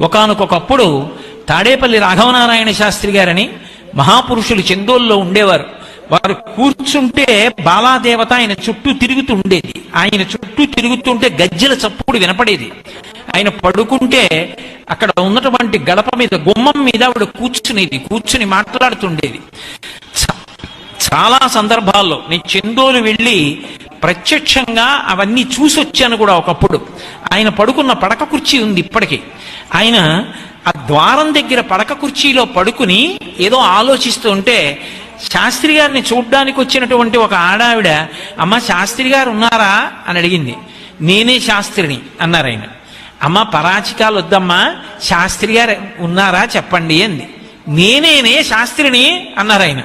ఒకనకొకప్పుడు తాడేపల్లి రాఘవనారాయణ శాస్త్రి గారని మహాపురుషులు చందోల్లో ఉండేవారు. వారు కూర్చుంటే బాలాదేవత ఆయన చుట్టూ తిరుగుతూ ఉండేది. ఆయన చుట్టూ తిరుగుతుంటే గజ్జెల చప్పుడు వినపడేది. ఆయన పడుకుంటే అక్కడ ఉన్నటువంటి గడప మీద గుమ్మం మీద ఆవిడ కూర్చునేది కూర్చుని మాట్లాడుతుండేది. చాలా సందర్భాల్లో నేను చందోలు వెళ్ళి ప్రత్యక్షంగా అవన్నీ చూసొచ్చాను కూడా ఒకప్పుడు. ఆయన పడుకున్న పడక కుర్చీ ఉంది ఇప్పటికీ. ఆయన ఆ ద్వారం దగ్గర పడక కుర్చీలో పడుకుని ఏదో ఆలోచిస్తూ ఉంటే శాస్త్రి గారిని చూడ్డానికి వచ్చినటువంటి ఒక ఆడావిడ అమ్మ శాస్త్రి గారు ఉన్నారా? అని అడిగింది. నేనే శాస్త్రిని అన్నారు ఆయన. అమ్మ పరాచికాలు వద్దమ్మా శాస్త్రి గారు ఉన్నారా చెప్పండి అంది. నేనేనే శాస్త్రిని అన్నారు ఆయన.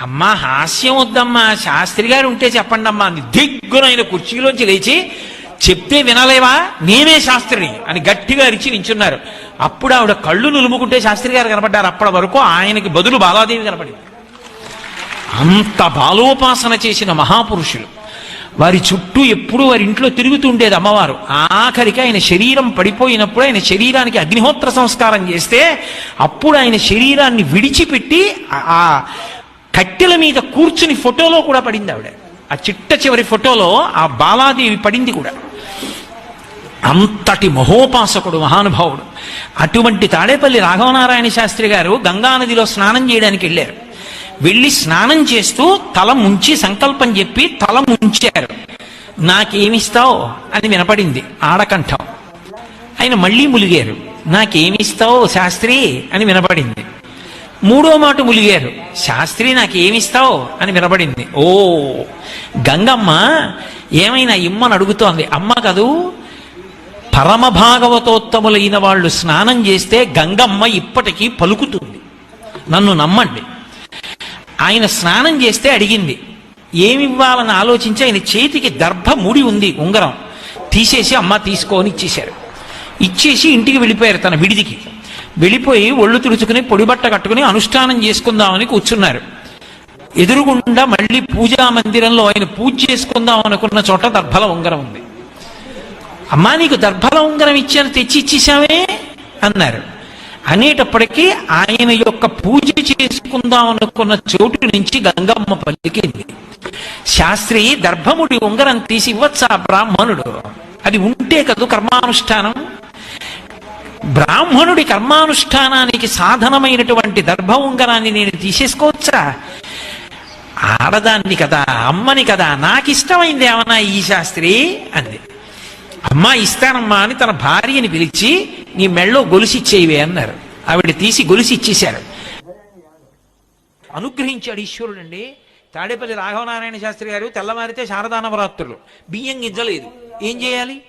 అమ్మా హాస్యం వద్దమ్మా శాస్త్రి గారు ఉంటే చెప్పండి అమ్మా అని దిగ్గునైన కుర్చీలోంచి లేచి చెప్తే వినలేవా? నేనే శాస్త్రిని అని గట్టిగా అరిచి నించున్నారు. అప్పుడు ఆవిడ కళ్ళు నులుముకుంటే శాస్త్రి గారు కనపడ్డారు. అప్పటి వరకు ఆయనకి బదులు బాలాదేవి కనపడింది. అంత బాలోపాసన చేసిన మహాపురుషులు. వారి చుట్టూ ఎప్పుడూ వారి ఇంట్లో తిరుగుతుండేది అమ్మవారు. ఆఖరికి ఆయన శరీరం పడిపోయినప్పుడు ఆయన శరీరానికి అగ్నిహోత్ర సంస్కారం చేస్తే అప్పుడు ఆయన శరీరాన్ని విడిచిపెట్టి ఆ- ఆ కట్టెల మీద కూర్చుని ఫోటోలో కూడా పడింది ఆవిడ. ఆ చిట్ట చివరి ఫోటోలో ఆ బాలాదేవి పడింది కూడా. అంతటి మహోపాసకుడు మహానుభావుడు. అటువంటి తాడేపల్లి రాఘవనారాయణ శాస్త్రి గారు గంగానదిలో స్నానం చేయడానికి వెళ్ళారు. వెళ్ళి స్నానం చేస్తూ తల ముంచి సంకల్పం చెప్పి తల ముంచారు. నాకేమిస్తావు? అని వినపడింది ఆడకంఠం. ఆయన మళ్ళీ ములిగారు. నాకేమిస్తావు శాస్త్రి? అని వినపడింది. మూడో మాట ములిగారు. శాస్త్రి నాకేమిస్తావు? అని వినపడింది. ఓ గంగమ్మ ఏమైనా ఇమ్మని అడుగుతోంది. అమ్మ కదూ? పరమ భాగవతోత్తములైన వాళ్ళు స్నానం చేస్తే గంగమ్మ ఇప్పటికీ పలుకుతుంది. నన్ను నమ్మండి. ఆయన స్నానం చేస్తే అడిగింది ఏమివ్వాలని ఆలోచించి ఆయన చేతికి దర్భ ముడి ఉంది ఉంగరం. తీసేసి అమ్మ తీసుకోని ఇచ్చేశారు. ఇచ్చేసి ఇంటికి వెళ్ళిపోయారు తన విడిదికి. వెళ్ళిపోయి ఒళ్ళు తుడుచుకుని పొడిబట్ట కట్టుకుని అనుష్ఠానం చేసుకుందామని కూర్చున్నారు. ఎదురుగుండా మళ్ళీ పూజా మందిరంలో ఆయన పూజ చేసుకుందాం అనుకున్న చోట దర్భల ఉంగరం ఉంది. అమ్మా నీకు దర్భల ఉంగరం ఇచ్చాను తెచ్చి ఇచ్చేసావే అన్నారు. అనేటప్పటికీ ఆయన యొక్క పూజ చేసుకుందాం అనుకున్న చోటు నుంచి గంగమ్మ పలికింది. శాస్త్రి దర్భముడి ఉంగరం తీసి ఇవ్వచ్చా బ్రాహ్మణుడు? అది ఉంటే కదూ కర్మానుష్ఠానం? బ్రాహ్మణుడి కర్మానుష్ఠానానికి సాధనమైనటువంటి దర్భ ఉంగరాన్ని నేను తీసేసుకోవచ్చా? ఆడదాన్ని కదా అమ్మని కదా నాకు ఇష్టమైంది ఏమన్నా ఈ శాస్త్రి? అంది. అమ్మా ఇస్తానమ్మా అని తన భార్యని పిలిచి నీ మెళ్ళో ఇచ్చేవే అన్నారు. ఆవిడ తీసి గొలుసు ఇచ్చేశారు. అనుగ్రహించాడు ఈశ్వరుడండి తాడేపల్లి రాఘవనారాయణ శాస్త్రి గారు తెల్లవారితే శారదానవరాత్రులు. బియ్యం గింజలేదు. ఏం చేయాలి?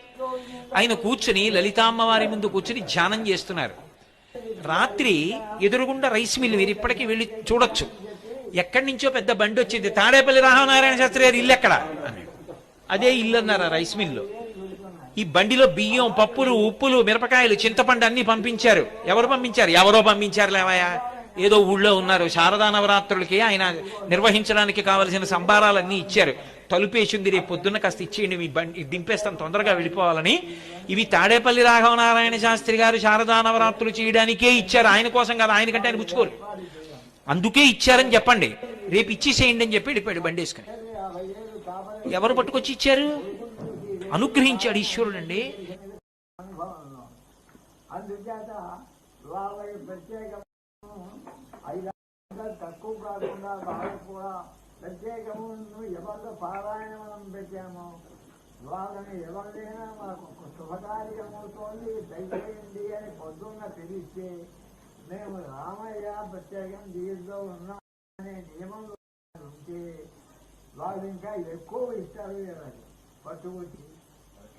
ఆయన కూర్చుని లలితామ్మవారి ముందు కూర్చుని ధ్యానం చేస్తున్నారు. రాత్రి ఎదురుగుండా రైస్ మిల్ మీరు ఇప్పటికీ వెళ్ళి చూడొచ్చు. ఎక్కడి నుంచో పెద్ద బండి వచ్చింది. తాడేపల్లి రాఘవనారాయణ శాస్త్రి గారు ఇల్లు ఎక్కడ అదే ఇల్లు అన్నారు ఆ రైస్ మిల్లో. ఈ బండిలో బియ్యం పప్పులు ఉప్పులు మిరపకాయలు చింతపండు అన్ని పంపించారు. ఎవరు పంపించారు? ఎవరో పంపించారు లేవయా ఏదో ఊళ్ళో ఉన్నారు. శారదా నవరాత్రులకి ఆయన నిర్వహించడానికి కావలసిన సంబారాలన్నీ ఇచ్చారు. తలుపేసింది రేపు పొద్దున్న కాస్త ఇచ్చేయండి మీ బండి దింపేస్తాను తొందరగా వెళ్ళిపోవాలని ఇవి తాడేపల్లి రాఘవనారాయణ శాస్త్రి గారు శారదా నవరాత్రులు చేయడానికే ఇచ్చారు. ఆయన కోసం కాదు ఆయనకంటే ఆయన పుచ్చుకోరు. అందుకే ఇచ్చారని చెప్పండి. రేపు ఇచ్చేసేయండి అని చెప్పి వెళ్ళిపోయాడు బండి వేసుకుని. ఎవరు పట్టుకొచ్చి ఇచ్చారు? అనుగ్రహించాడు ఈశ్వరుడు అండి అందుచేత వాళ్ళకి ప్రత్యేక ఐదు తక్కువ కాకుండా వాళ్ళకి కూడా ప్రత్యేకము. ఎవరిలో పారాయణం పెట్టాము వాళ్ళని ఎవరిదైనా మాకు ఒక శుభకార్యమవుతోంది దయచేయండి అని పొద్దున్న తెలిస్తే మేము రామయ్య ప్రత్యేకం దీంట్లో ఉన్నాం అనే నియమం ఉంటే వాళ్ళు ఇంకా ఎక్కువ ఇస్తారు వీళ్ళకి పట్టుకొచ్చి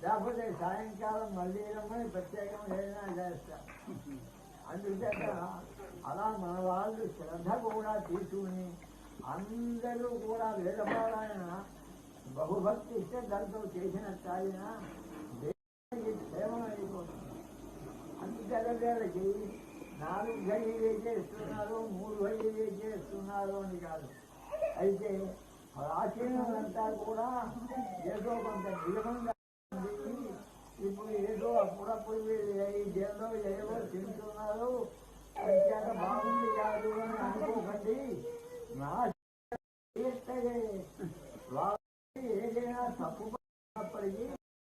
లేకపోతే సాయంకాలం మళ్ళీ రమ్మని ప్రత్యేకం ఏదైనా చేస్తారు అందుచేత అలా మన వాళ్ళు శ్రద్ధ కూడా తీసుకుని అందరూ కూడా వేదపారాయణ బహుభక్తి ధంతో చేసిన తాయిన దేవునికి క్షేమం అయిపోతుంది. అందుచేత వీళ్ళకి నాలుగు గడియలే చేస్తున్నారు మూడు గడియలే చేస్తున్నారు అని కాదు. అయితే ప్రాచీనం కూడా ఏదో కొంత నియమంగా ఇప్పుడు ఏదో అప్పుడప్పుడు మీరు ఈ జైల్లో ఏదో తిరుగుతున్నారు అంచేత బాగుంది కాదు అని అనుకోకండి. నా ఏదైనా తప్పు పడినప్పటికీ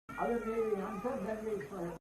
అవి మీరు ఎంత దండించారు